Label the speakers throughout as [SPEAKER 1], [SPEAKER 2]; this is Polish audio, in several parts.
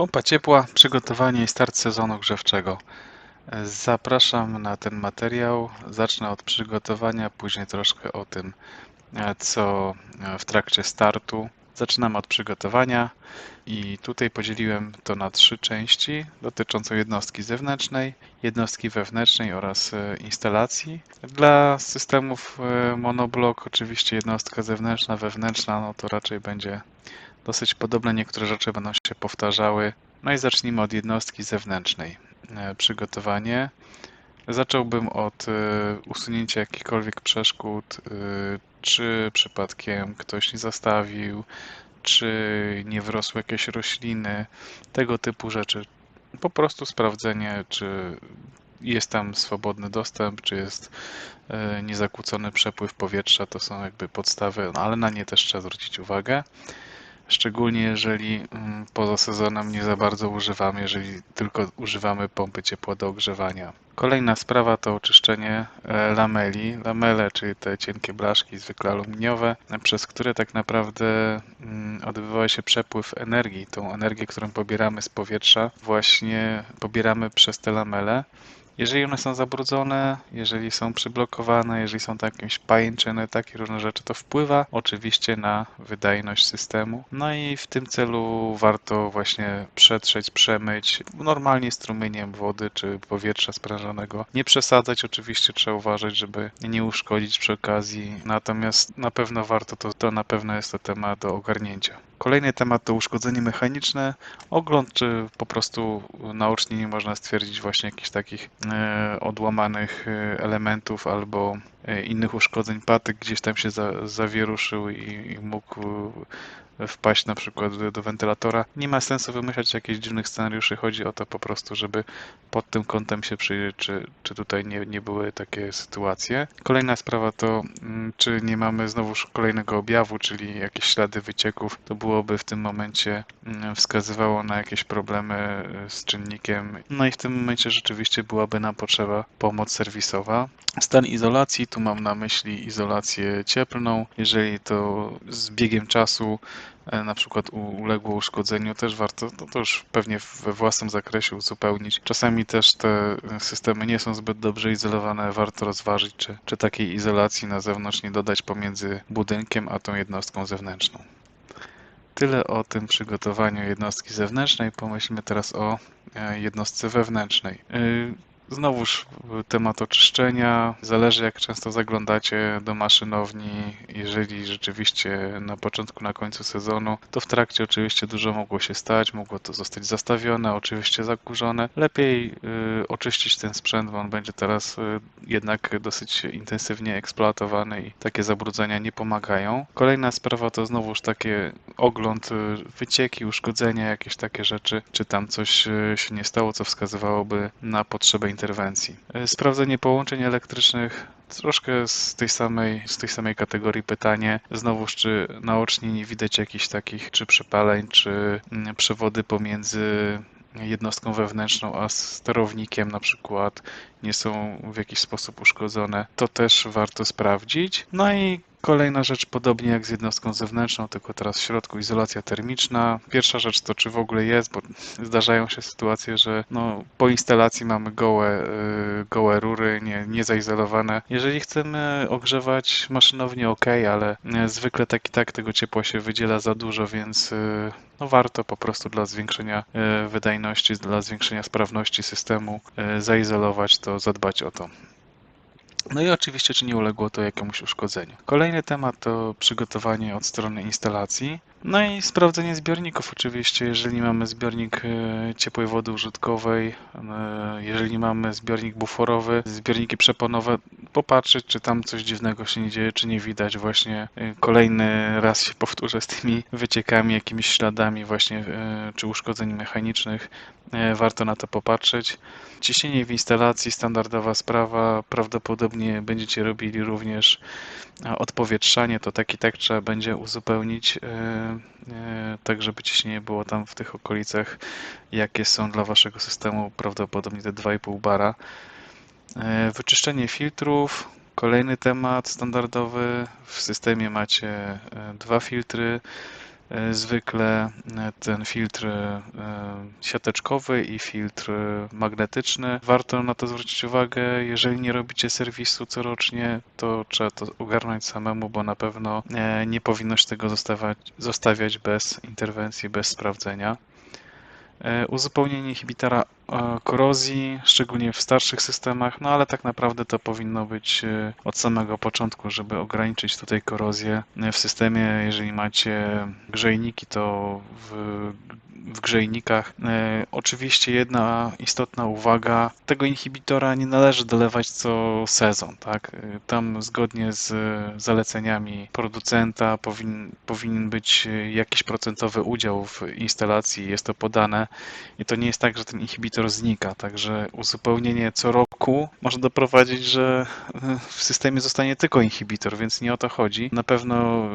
[SPEAKER 1] Pompa ciepła, przygotowanie i start sezonu grzewczego. Zapraszam na ten materiał. Zacznę od przygotowania, później troszkę o tym, e, co e, w trakcie startu. Zaczynamy od przygotowania i tutaj podzieliłem to na trzy części dotyczące jednostki zewnętrznej, jednostki wewnętrznej oraz e, instalacji. Dla systemów monoblok oczywiście jednostka zewnętrzna, wewnętrzna, no to raczej będzie dosyć podobne. Niektóre rzeczy będą się powtarzały. No i zacznijmy od jednostki zewnętrznej. E, przygotowanie. Zacząłbym od e, usunięcia jakichkolwiek przeszkód, e, czy przypadkiem ktoś nie zastawił, czy nie wrosły jakieś rośliny, tego typu rzeczy. Po prostu sprawdzenie, czy jest tam swobodny dostęp, czy jest niezakłócony przepływ powietrza, to są jakby podstawy, no ale na nie też trzeba zwrócić uwagę szczególnie jeżeli mm, poza sezonem nie za bardzo używamy, jeżeli tylko używamy pompy ciepła do ogrzewania. Kolejna sprawa to oczyszczenie e, lameli. Lamele, czyli te cienkie blaszki, zwykle aluminiowe, przez które tak naprawdę mm, odbywa się przepływ energii. Tą energię, którą pobieramy z powietrza, właśnie pobieramy przez te lamele. Jeżeli one są zabrudzone, jeżeli są przyblokowane, jeżeli są tam jakieś pajęczyny, takie różne rzeczy, to wpływa oczywiście na wydajność systemu. No i w tym celu warto właśnie przetrzeć, przemyć normalnie strumieniem wody czy powietrza sprężonego. Nie przesadzać, oczywiście trzeba uważać, żeby nie uszkodzić przy okazji, natomiast na pewno warto, to, to na pewno jest to temat do ogarnięcia. Kolejny temat to uszkodzenie mechaniczne. Ogląd, czy po prostu naocznie nie można stwierdzić właśnie jakichś takich e, odłamanych e, elementów albo e, innych uszkodzeń. Patyk gdzieś tam się za, zawieruszył i mógł wpaść na przykład do wentylatora. Nie ma sensu wymyślać jakichś dziwnych scenariuszy. Chodzi o to po prostu, żeby pod tym kątem się przyjrzeć, czy, czy tutaj nie, nie były takie sytuacje. Kolejna sprawa to, mm, czy nie mamy znowuż kolejnego objawu, czyli jakieś ślady wycieków. To byłoby w tym momencie mm, wskazywało na jakieś problemy y, z czynnikiem. No i w tym momencie rzeczywiście byłaby nam potrzeba pomoc serwisowa. Stan izolacji, tu mam na myśli izolację cieplną. Jeżeli to z biegiem czasu E, na przykład uległo uszkodzeniu, też warto no to już pewnie we własnym zakresie uzupełnić. Czasami też te systemy nie są zbyt dobrze izolowane, warto rozważyć, czy, czy takiej izolacji na zewnątrz nie dodać pomiędzy budynkiem a tą jednostką zewnętrzną. Tyle o tym przygotowaniu jednostki zewnętrznej. Pomyślmy teraz o e, jednostce wewnętrznej. Znowuż temat oczyszczenia. Zależy jak często zaglądacie do maszynowni. Jeżeli rzeczywiście na początku, na końcu sezonu, to w trakcie oczywiście dużo mogło się stać, mogło to zostać zastawione, oczywiście zakurzone. Lepiej y, oczyścić ten sprzęt, bo on będzie teraz y, jednak dosyć intensywnie eksploatowany i takie zabrudzenia nie pomagają. Kolejna sprawa to znowuż takie ogląd, y, wycieki, uszkodzenia, jakieś takie rzeczy, czy tam coś się nie stało, co wskazywałoby na potrzebę interwencji. E, sprawdzenie połączeń elektrycznych, troszkę z tej samej, z tej samej kategorii pytanie. Znowuż, czy naocznie nie widać jakichś takich, czy przypaleń, czy mm, przewody pomiędzy jednostką wewnętrzną, a sterownikiem na przykład nie są w jakiś sposób uszkodzone, to też warto sprawdzić. No i Kolejna rzecz, podobnie jak z jednostką zewnętrzną, tylko teraz w środku izolacja termiczna. Pierwsza rzecz to, czy w ogóle jest, bo zdarzają się sytuacje, że no, po instalacji mamy gołe, yy, gołe rury, nie, nie zaizolowane. Jeżeli chcemy ogrzewać maszynownie, ok, ale yy, zwykle tak i tak tego ciepła się wydziela za dużo, więc yy, no, warto po prostu dla zwiększenia wydajności, dla zwiększenia sprawności systemu zaizolować to, zadbać o to. No i oczywiście, czy nie uległo to jakiemuś uszkodzeniu. Kolejny temat to przygotowanie od strony instalacji. No i sprawdzenie zbiorników oczywiście, jeżeli mamy zbiornik e, ciepłej wody użytkowej, e, jeżeli mamy zbiornik buforowy, zbiorniki przeponowe, popatrzeć, czy tam coś dziwnego się nie dzieje, czy nie widać właśnie e, kolejny raz się powtórzę z tymi wyciekami, jakimiś śladami właśnie, czy uszkodzeń mechanicznych. Warto na to popatrzeć. Ciśnienie w instalacji, standardowa sprawa, prawdopodobnie będziecie robili również odpowietrzanie, to tak i tak trzeba będzie uzupełnić tak żeby ciśnienie było tam w tych okolicach, jakie są dla waszego systemu, prawdopodobnie te 2,5 bara. E, wyczyszczenie filtrów, kolejny temat standardowy. W systemie macie e, dwa filtry. E, zwykle e, ten filtr e, siateczkowy i filtr magnetyczny. Warto na to zwrócić uwagę. Jeżeli nie robicie serwisu corocznie, to trzeba to ogarnąć samemu, bo na pewno nie powinno się tego zostawiać, zostawiać bez interwencji, bez sprawdzenia. E, uzupełnienie inhibitora e, korozji, szczególnie w starszych systemach, no ale tak naprawdę to powinno być e, od samego początku, żeby ograniczyć tutaj korozję w systemie. Jeżeli macie grzejniki, to w w grzejnikach. E, oczywiście jedna istotna uwaga, tego inhibitora nie należy dolewać co sezon, tak? E, tam zgodnie z zaleceniami producenta powin, powinien być jakiś procentowy udział w instalacji, jest to podane i to nie jest tak, że ten inhibitor znika, także uzupełnienie co roku może doprowadzić, że w systemie zostanie tylko inhibitor, więc nie o to chodzi. Na pewno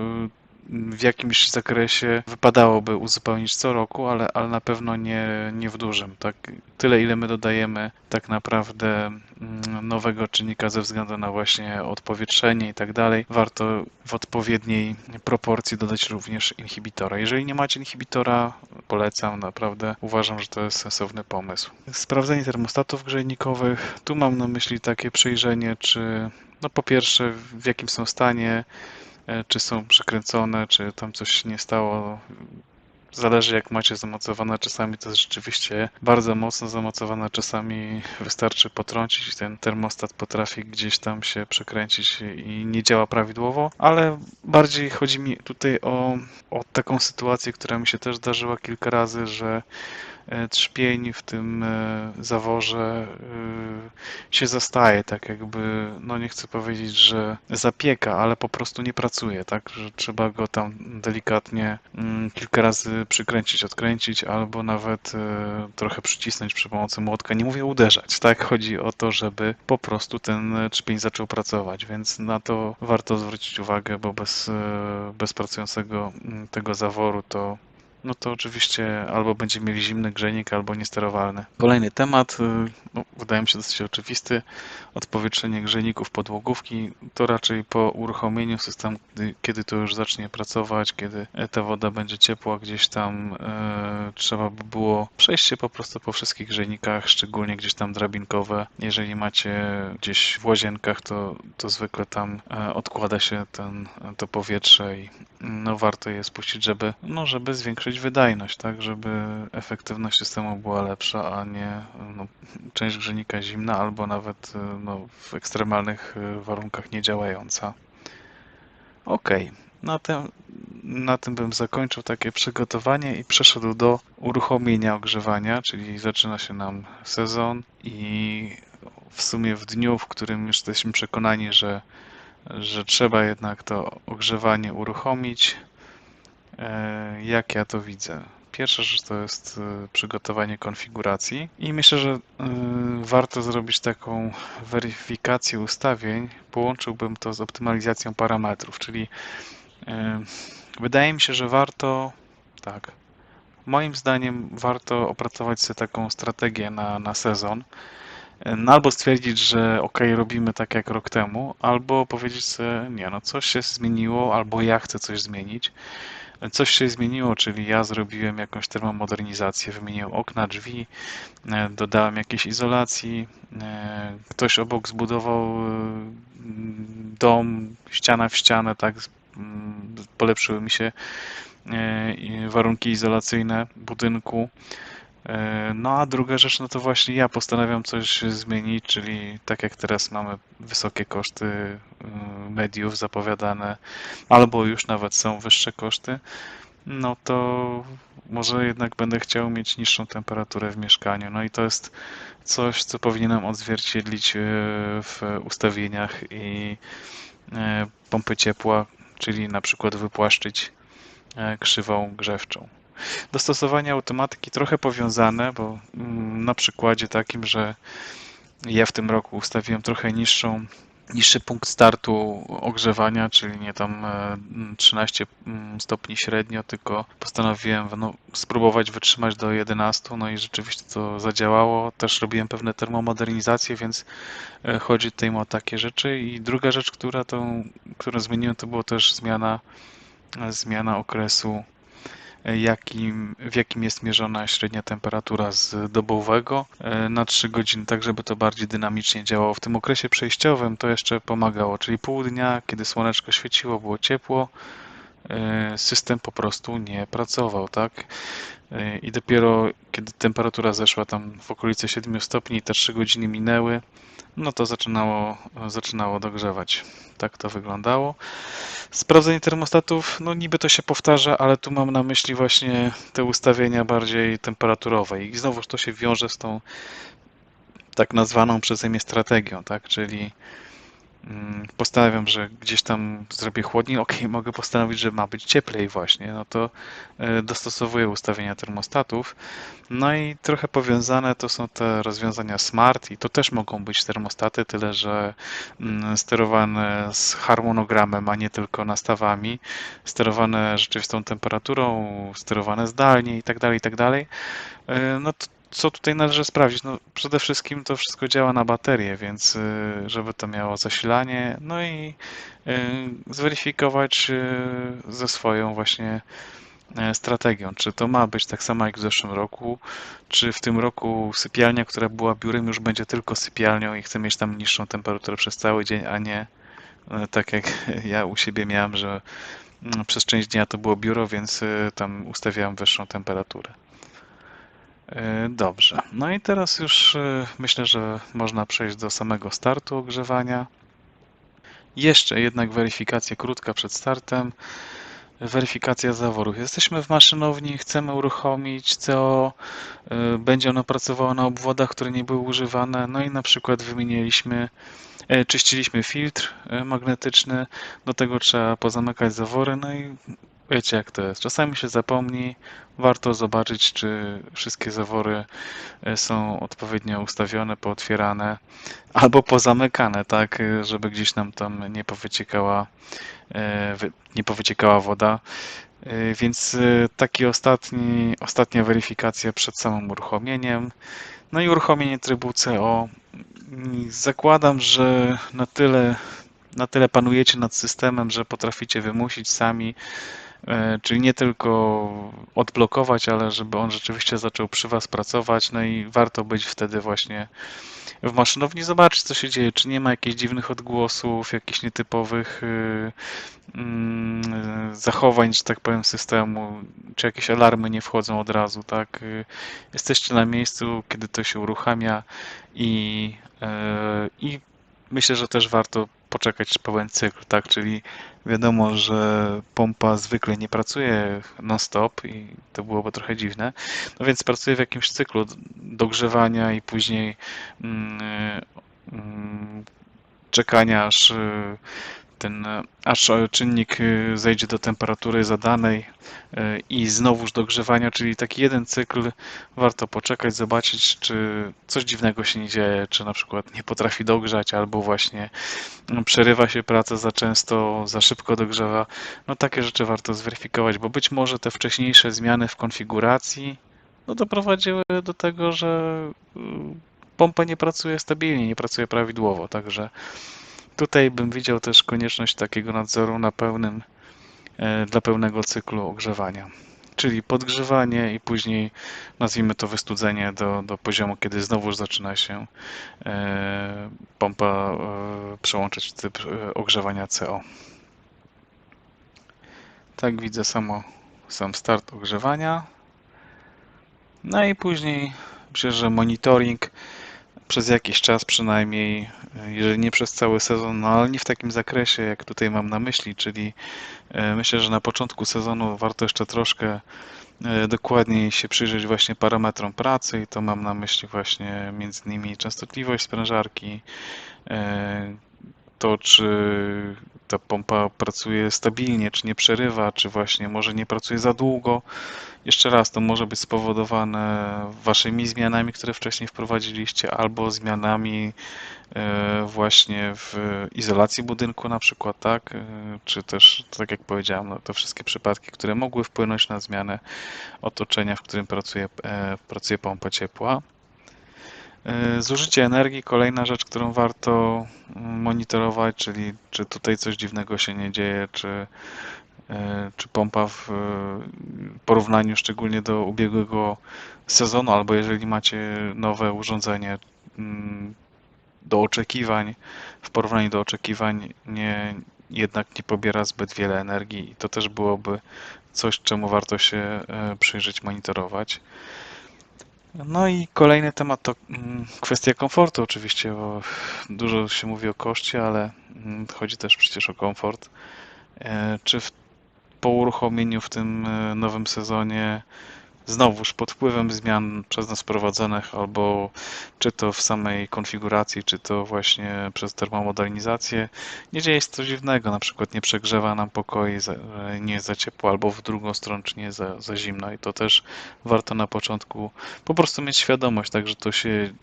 [SPEAKER 1] w jakimś zakresie wypadałoby uzupełnić co roku, ale, ale na pewno nie, nie w dużym. Tak? Tyle, ile my dodajemy tak naprawdę mm, nowego czynnika ze względu na właśnie odpowietrzenie i tak dalej, warto w odpowiedniej proporcji dodać również inhibitora. Jeżeli nie macie inhibitora, polecam, naprawdę uważam, że to jest sensowny pomysł. Sprawdzenie termostatów grzejnikowych. Tu mam na myśli takie przejrzenie, czy no po pierwsze w jakim są stanie, czy są przykręcone, czy tam coś się nie stało. Zależy jak macie zamocowane, czasami to jest rzeczywiście bardzo mocno zamocowane, czasami wystarczy potrącić i ten termostat potrafi gdzieś tam się przekręcić i nie działa prawidłowo, ale bardziej chodzi mi tutaj o, o taką sytuację, która mi się też zdarzyła kilka razy, że E, trzpień w tym e, zaworze e, się zastaje, tak jakby, no nie chcę powiedzieć, że zapieka, ale po prostu nie pracuje, tak, że trzeba go tam delikatnie mm, kilka razy przykręcić, odkręcić, albo nawet trochę przycisnąć przy pomocy młotka. Nie mówię uderzać, tak, chodzi o to, żeby po prostu ten trzpień zaczął pracować, więc na to warto zwrócić uwagę, bo bez, bez pracującego mm, tego zaworu to no to oczywiście albo będziemy mieli zimny grzejnik, albo niesterowalny. Kolejny temat, y, no, wydaje mi się dosyć oczywisty, odpowietrzenie grzejników podłogówki. To raczej po uruchomieniu systemu, kiedy to już zacznie pracować, kiedy ta woda będzie ciepła, gdzieś tam e, trzeba by było przejść się po prostu po wszystkich grzejnikach, szczególnie gdzieś tam drabinkowe. Jeżeli macie gdzieś w łazienkach, to, to zwykle tam e, odkłada się ten, to powietrze i no warto je spuścić, żeby, no, żeby zwiększyć wydajność, tak, żeby efektywność systemu była lepsza, a nie no, część grzejnika zimna albo nawet no, w ekstremalnych warunkach niedziałająca. Ok, na tym, na tym bym zakończył takie przygotowanie i przeszedł do uruchomienia ogrzewania, czyli zaczyna się nam sezon i w sumie w dniu, w którym jesteśmy przekonani, że że trzeba jednak to ogrzewanie uruchomić. E, jak ja to widzę? Pierwsza rzecz to jest e, przygotowanie konfiguracji i myślę, że e, warto zrobić taką weryfikację ustawień. Połączyłbym to z optymalizacją parametrów, czyli wydaje mi się, że warto, tak, moim zdaniem warto opracować sobie taką strategię na, na sezon, no albo stwierdzić, że ok, robimy tak jak rok temu, albo powiedzieć sobie, nie, no coś się zmieniło, albo ja chcę coś zmienić. Coś się zmieniło, czyli ja zrobiłem jakąś termomodernizację, wymieniłem okna, drzwi, e, dodałem jakieś izolacji, e, ktoś obok zbudował e, dom, ściana w ścianę, tak, polepszyły mi się warunki izolacyjne budynku. E, no a druga rzecz, no to właśnie ja postanawiam coś zmienić, czyli tak jak teraz mamy wysokie koszty e, mediów zapowiadane, albo już nawet są wyższe koszty, no to może jednak będę chciał mieć niższą temperaturę w mieszkaniu. No i to jest coś, co powinienem odzwierciedlić e, w ustawieniach i pompy ciepła, czyli na przykład wypłaszczyć krzywą grzewczą. Dostosowanie automatyki trochę powiązane, bo mm, na przykładzie takim, że ja w tym roku ustawiłem trochę niższą niższy punkt startu ogrzewania, czyli nie tam 13 e, mm, stopni średnio, tylko postanowiłem no, spróbować wytrzymać do 11, no i rzeczywiście to zadziałało. Też robiłem pewne termomodernizacje, więc e, chodzi tutaj o takie rzeczy. I druga rzecz, która tą, którą zmieniłem, to było też zmiana, zmiana okresu jakim, w jakim jest mierzona średnia temperatura z dobowego e, na 3 godziny, tak żeby to bardziej dynamicznie działało. W tym okresie przejściowym to jeszcze pomagało, czyli pół dnia, kiedy słoneczko świeciło, było ciepło, e, system po prostu nie pracował, tak? E, I dopiero kiedy temperatura zeszła tam w okolice 7 stopni, te 3 godziny minęły, no to zaczynało, zaczynało dogrzewać. Tak to wyglądało. Sprawdzenie termostatów, no niby to się powtarza, ale tu mam na myśli właśnie te ustawienia bardziej temperaturowe i znowuż to się wiąże z tą tak nazwaną przeze mnie strategią, tak, czyli postanawiam, że gdzieś tam zrobię chłodniej, ok, mogę postanowić, że ma być cieplej właśnie, no to e, dostosowuję ustawienia termostatów. No i trochę powiązane to są te rozwiązania smart i to też mogą być termostaty, tyle że mm, sterowane z harmonogramem, a nie tylko nastawami, sterowane rzeczywistą temperaturą, sterowane zdalnie i tak dalej, i tak dalej. E, No to co tutaj należy sprawdzić? No, przede wszystkim to wszystko działa na baterię, więc y, żeby to miało zasilanie, no i y, zweryfikować y, ze swoją właśnie e, strategią, czy to ma być tak samo jak w zeszłym roku, czy w tym roku sypialnia, która była biurem, już będzie tylko sypialnią i chcę mieć tam niższą temperaturę przez cały dzień, a nie e, tak jak ja u siebie miałem, że mm, przez część dnia to było biuro, więc y, tam ustawiałem wyższą temperaturę. E, Dobrze. No i teraz już e, myślę, że można przejść do samego startu ogrzewania. Jeszcze jednak weryfikacja krótka przed startem. Weryfikacja zaworów. Jesteśmy w maszynowni, chcemy uruchomić CO, e, będzie ono pracowało na obwodach, które nie były używane. No i na przykład wymieniliśmy, czyściliśmy filtr magnetyczny, do tego trzeba pozamykać zawory, no i wiecie jak to jest. Czasami się zapomni, warto zobaczyć, czy wszystkie zawory e, są odpowiednio ustawione, pootwierane albo pozamykane, tak, żeby gdzieś nam tam nie powyciekała, e, nie powyciekała woda. E, Więc taki ostatni, ostatnia weryfikacja przed samym uruchomieniem. No i uruchomienie trybu CO. Zakładam, że na tyle, na tyle panujecie nad systemem, że potraficie wymusić sami Czyli nie tylko odblokować, ale żeby on rzeczywiście zaczął przy Was pracować. No i warto być wtedy właśnie w maszynowni, zobaczyć co się dzieje, czy nie ma jakichś dziwnych odgłosów, jakichś nietypowych y, mm, zachowań, że tak powiem, systemu, czy jakieś alarmy nie wchodzą od razu, tak? Y, Jesteście na miejscu, kiedy to się uruchamia i, e, i myślę, że też warto poczekać pełen cykl, tak? Czyli wiadomo, że pompa zwykle nie pracuje non-stop i to byłoby trochę dziwne. No więc pracuje w jakimś cyklu dogrzewania i później mm, mm, czekania, aż ten, aż czynnik y, zejdzie do temperatury zadanej i znowuż dogrzewania, czyli taki jeden cykl. Warto poczekać, zobaczyć, czy coś dziwnego się nie dzieje, czy na przykład nie potrafi dogrzać, albo właśnie mm, przerywa się praca za często, za szybko dogrzewa. No takie rzeczy warto zweryfikować, bo być może te wcześniejsze zmiany w konfiguracji no, doprowadziły do tego, że y, pompa nie pracuje stabilnie, nie pracuje prawidłowo, także Tutaj bym widział też konieczność takiego nadzoru na pełnym, e, dla pełnego cyklu ogrzewania. Czyli podgrzewanie i później nazwijmy to wystudzenie do, do poziomu, kiedy znowuż zaczyna się e, pompa e, przełączać w typ ogrzewania CO. Tak widzę samo, sam start ogrzewania. No i później że monitoring przez jakiś czas przynajmniej, jeżeli nie przez cały sezon, no ale nie w takim zakresie, jak tutaj mam na myśli, czyli e, myślę, że na początku sezonu warto jeszcze troszkę e, dokładniej się przyjrzeć właśnie parametrom pracy i to mam na myśli właśnie między innymi częstotliwość sprężarki, e, to czy ta pompa pracuje stabilnie, czy nie przerywa, czy właśnie może nie pracuje za długo. Jeszcze raz, to może być spowodowane waszymi zmianami, które wcześniej wprowadziliście, albo zmianami e, właśnie w izolacji budynku na przykład, tak? E, Czy też, tak jak powiedziałem, no, to wszystkie przypadki, które mogły wpłynąć na zmianę otoczenia, w którym pracuje, e, pracuje pompa ciepła. Zużycie energii, kolejna rzecz, którą warto mm, monitorować, czyli czy tutaj coś dziwnego się nie dzieje, czy czy pompa w e, porównaniu szczególnie do ubiegłego sezonu, albo jeżeli macie nowe urządzenie mm, do oczekiwań, w porównaniu do oczekiwań nie, jednak nie pobiera zbyt wiele energii i to też byłoby coś, czemu warto się e, przyjrzeć, monitorować. No i kolejny temat to mm, kwestia komfortu oczywiście, bo dużo się mówi o koszcie, ale mm, chodzi też przecież o komfort. E, czy w, po uruchomieniu w tym e, nowym sezonie znowuż pod wpływem zmian przez nas wprowadzonych, albo czy to w samej konfiguracji, czy to właśnie przez termomodernizację, nie dzieje się coś dziwnego, na przykład nie przegrzewa nam pokoi, nie jest za ciepło, albo w drugą stronę, czy nie za, za zimno. I to też warto na początku po prostu mieć świadomość, tak, że to się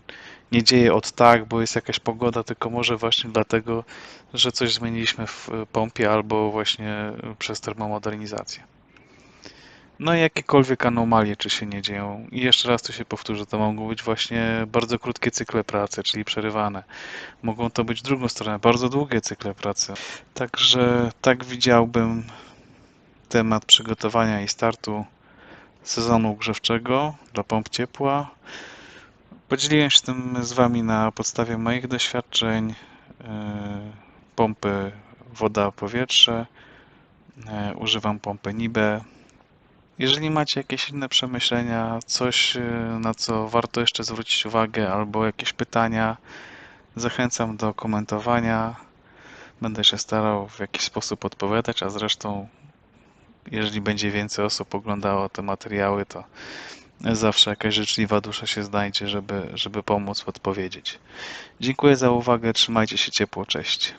[SPEAKER 1] nie dzieje od tak, bo jest jakaś pogoda, tylko może właśnie dlatego, że coś zmieniliśmy w pompie albo właśnie przez termomodernizację. No i jakiekolwiek anomalie, czy się nie dzieją. I jeszcze raz to się powtórzę, to mogą być właśnie bardzo krótkie cykle pracy, czyli przerywane. Mogą to być drugą stronę, bardzo długie cykle pracy. Także tak widziałbym temat przygotowania i startu sezonu grzewczego dla pomp ciepła. Podzieliłem się tym z Wami na podstawie moich doświadczeń. Yy, pompy woda-powietrze. Yy, używam pompy Nibe jeżeli macie jakieś inne przemyślenia, coś e, na co warto jeszcze zwrócić uwagę, albo jakieś pytania, zachęcam do komentowania. Będę się starał w jakiś sposób odpowiadać, a zresztą, jeżeli będzie więcej osób oglądało te materiały, to zawsze jakaś życzliwa dusza się znajdzie, żeby, żeby pomóc odpowiedzieć. Dziękuję za uwagę, trzymajcie się ciepło, cześć.